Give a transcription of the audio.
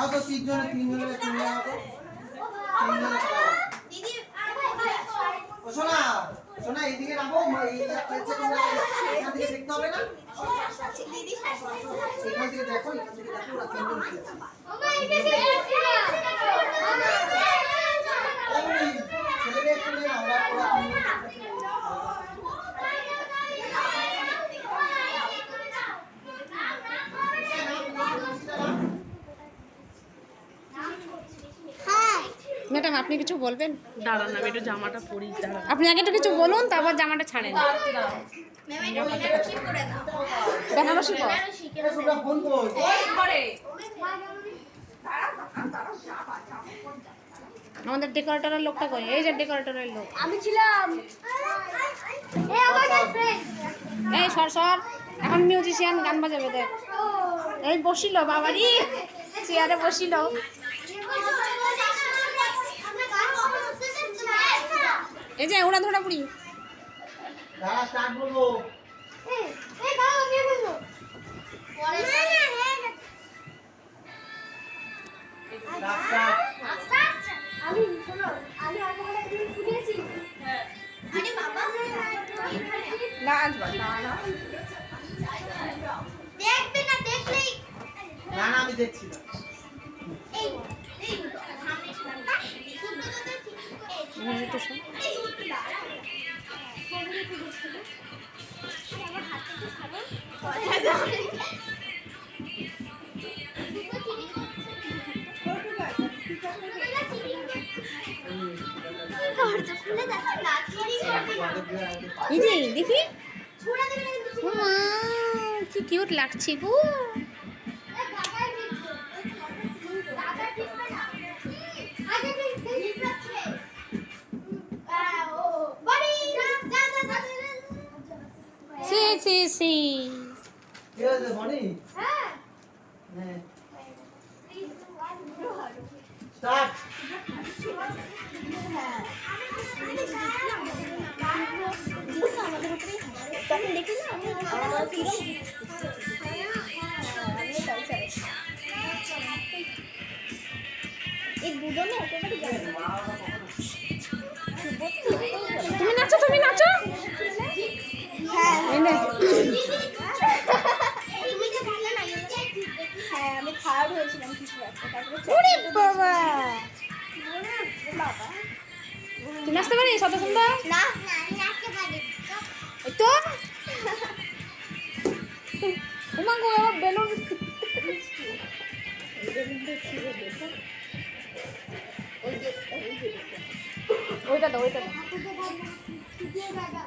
তাও তো তিনজনে তিনজনে তুমি তিনজনে দিদি ও শোনা শোনা এইদিকে রাখো এই যে খেলছে তোমরা এখান থেকে দেখতে হবে না দিদি এখান থেকে দেখো এখান থেকে দেখো ওরা তিনজন খেলছে ওই ছেলেদের একটু নিয়ে নাও, ওরা ওরা তিনজন খেলছে। ম্যাডাম আপনি কিছু বলবেন? দাঁড়ান আমি একটু জামাটা পরি দাঁড়ান। আপনি আগে একটু কিছু বলুন তারপর জামাটা ছাড়েন। ম্যাম এটা বেনারসি আমাদের ডেকোরেটরের লোকটা কই? এই যে ডেকোরেটরের লোক। আমি ছিলাম। এই আমার ফ্রেন্ড এই সর সর। এখন মিউজিশিয়ান গান বাজাবে দেখ। এই বসিল বাবারি। চেয়ারে বসিল। এই যে উড়া ধরা পুরি দাঁড়া স্টার্ট বলব স্টার্ট আমি শোনো আমি আগে একটা শুনেছি আরে বাবা দেখবে না দেখলেই না না আমি দেখছি না এই এই সামনে ছিলাম এই যে দেখি। মা কি কিউট লাগছে গো। সি সি হ্যাঁ তুমি নাচো তুমি নাচো। হ্যাঁ নে। তুমি যে ভালো লাগে হ্যাঁ আমি থার্ড হয়েছিলাম কিছু একটা তারপরে ওরে বাবা বাবা তুই নাচতে পারিস শত সুন্দর না না আমি নাচতে পারি এই তো ওমা গো আমার বেলুন ওইটা দাও ওইটা দাও দাদা